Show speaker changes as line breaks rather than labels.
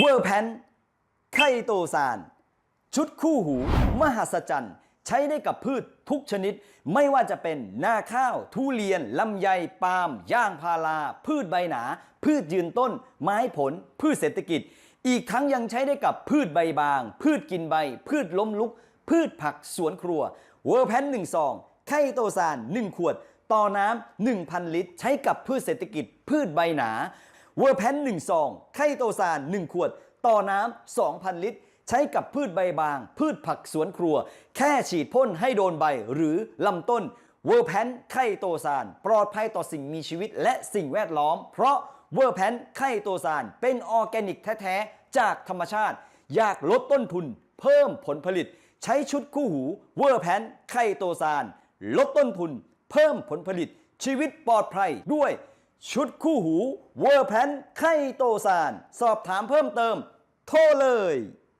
เวอร์แพนไคโตซาน ชุดคู่หู มหัศจรรย์ ใช้ได้กับพืชทุกชนิด ไม่ว่าจะเป็นนาข้าว ทุเรียน ลำไย ปาล์มย่างพารา พืชใบหนา พืชยืนต้น ไม้ผล พืชเศรษฐกิจ อีกทั้งยังใช้ได้กับพืชใบบาง พืชกินใบ พืชล้มลุก พืชผักสวนครัว เวอร์แพนหนึ่งซองไคโตซาน 1 ขวด ต่อน้ำ1,000 ลิตร ใช้กับพืชเศรษฐกิจ พืชใบหนา เวอร์แพนหนึ่งซองไคโตซาน1ขวด ต่อน้ำ2,000ลิตร ใช้กับพืชใบบาง พืชผักสวนครัว แค่ฉีดพ่นให้โดนใบหรือลำต้น เวอร์แพนไคโตซาน ปลอดภัยต่อสิ่งมีชีวิตและสิ่งแวดล้อม เพราะเวอร์แพนไคโตซาน เป็นออร์แกนิกแท้ๆ จากธรรมชาติ อยากลดต้นทุน เพิ่มผลผลิต ใช้ชุดคู่หูเวอร์แพนไคโตซาน ลดต้นทุน เพิ่มผลผลิตชีวิตปลอดภัยด้วย ชุดคู่หูเวอร์แพนไคโตซาน สอบถามเพิ่มเติม โทรเลย